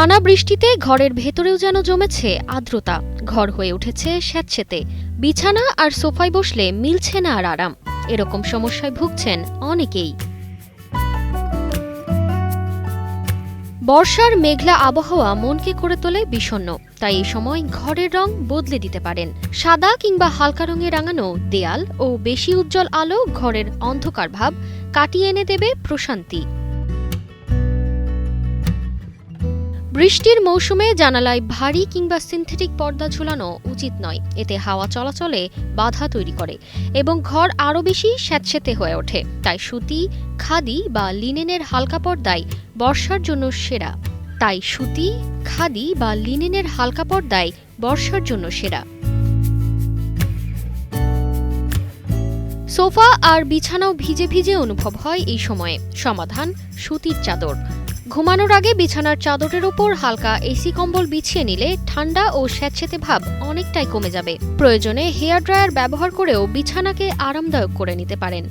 টানা বৃষ্টিতে ঘরের ভেতরেও যেন জমেছে আর্দ্রতা। ঘর হয়ে উঠেছে স্যাঁতসেতে। বিছানা আর সোফায় বসলে মিলছে না আর আরাম। এরকম সমস্যায় ভুগছেন অনেকেই। বর্ষার মেঘলা আবহাওয়া মনকে করে তোলে বিষণ্ণ। তাই এই সময় ঘরের রং বদলে দিতে পারেন। সাদা কিংবা হালকা রঙে রাঙানো দেয়াল ও বেশি উজ্জ্বল আলো ঘরের অন্ধকার ভাব কাটিয়ে এনে দেবে প্রশান্তি। বৃষ্টির মৌসুমে জানালায় ভারী কিংবা সিনথেটিক পর্দা ঝুলানো উচিত নয়। এতে হাওয়া চলাচলে বাধা তৈরি করে এবং ঘর আরও বেশি স্যাঁতসেতে হয়ে ওঠে। তাই সুতি, খাদি বা লিনেনের হালকা পর্দায় বর্ষার জন্য সেরা। তাই সুতি, খাদি বা লিনেনের হালকা পর্দায় বর্ষার জন্য সেরা। সোফা আর বিছানাও ভিজে ভিজে অনুভব হয় এই সময়ে। সমাধান সুতির চাদর। ঘুমানোর আগে বিছানার চাদরের ওপর হালকা এসি কম্বল বিছিয়ে নিলে ঠান্ডা ও স্যাঁতসেঁতে ভাব অনেকটাই কমে যাবে। প্রয়োজনে হেয়ার ড্রায়ার ব্যবহার করেও বিছানাকে আরামদায়ক করে নিতে পারেন।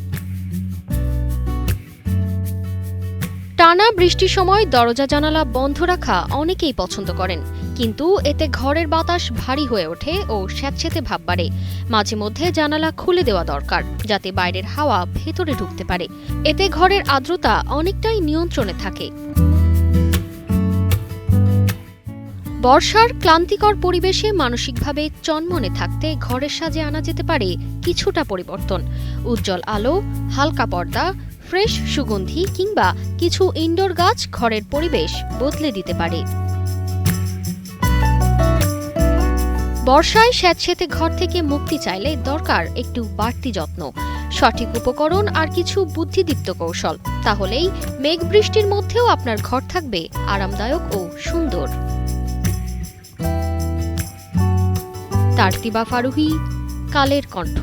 টানা বৃষ্টির সময় দরজা জানালা বন্ধ রাখা অনেকেই পছন্দ করেন। কিন্তু এতে ঘরের বাতাস ভারী হয়ে ওঠে ও স্যাঁতসেতে ভাব বাড়ে। মাঝে মধ্যে জানালা খুলে দেওয়া দরকার, যাতে বাইরের হাওয়া ভেতরে ঢুকতে পারে। এতে ঘরের আর্দ্রতা অনেকটাই নিয়ন্ত্রণে থাকে। বর্ষার ক্লান্তিকর পরিবেশে মানসিকভাবে চনমনে থাকতে ঘরের সাজে আনা যেতে পারে কিছুটা পরিবর্তন। উজ্জ্বল আলো, হালকা পর্দা ফ্রেশ সুগন্ধি কিংবা কিছু ইনডোর গাছ ঘরের পরিবেশ বদলে দিতে পারে। বর্ষায় স্যাঁতসেতে ঘর থেকে মুক্তি চাইলে দরকার একটু বাড়তি যত্ন। সঠিক উপকরণ আর কিছু বুদ্ধিদীপ্ত কৌশল, তাহলেই মেঘ বৃষ্টির মধ্যেও আপনার ঘর থাকবে আরামদায়ক ও সুন্দর। তারতিবা ফারুহি, কালের কণ্ঠ।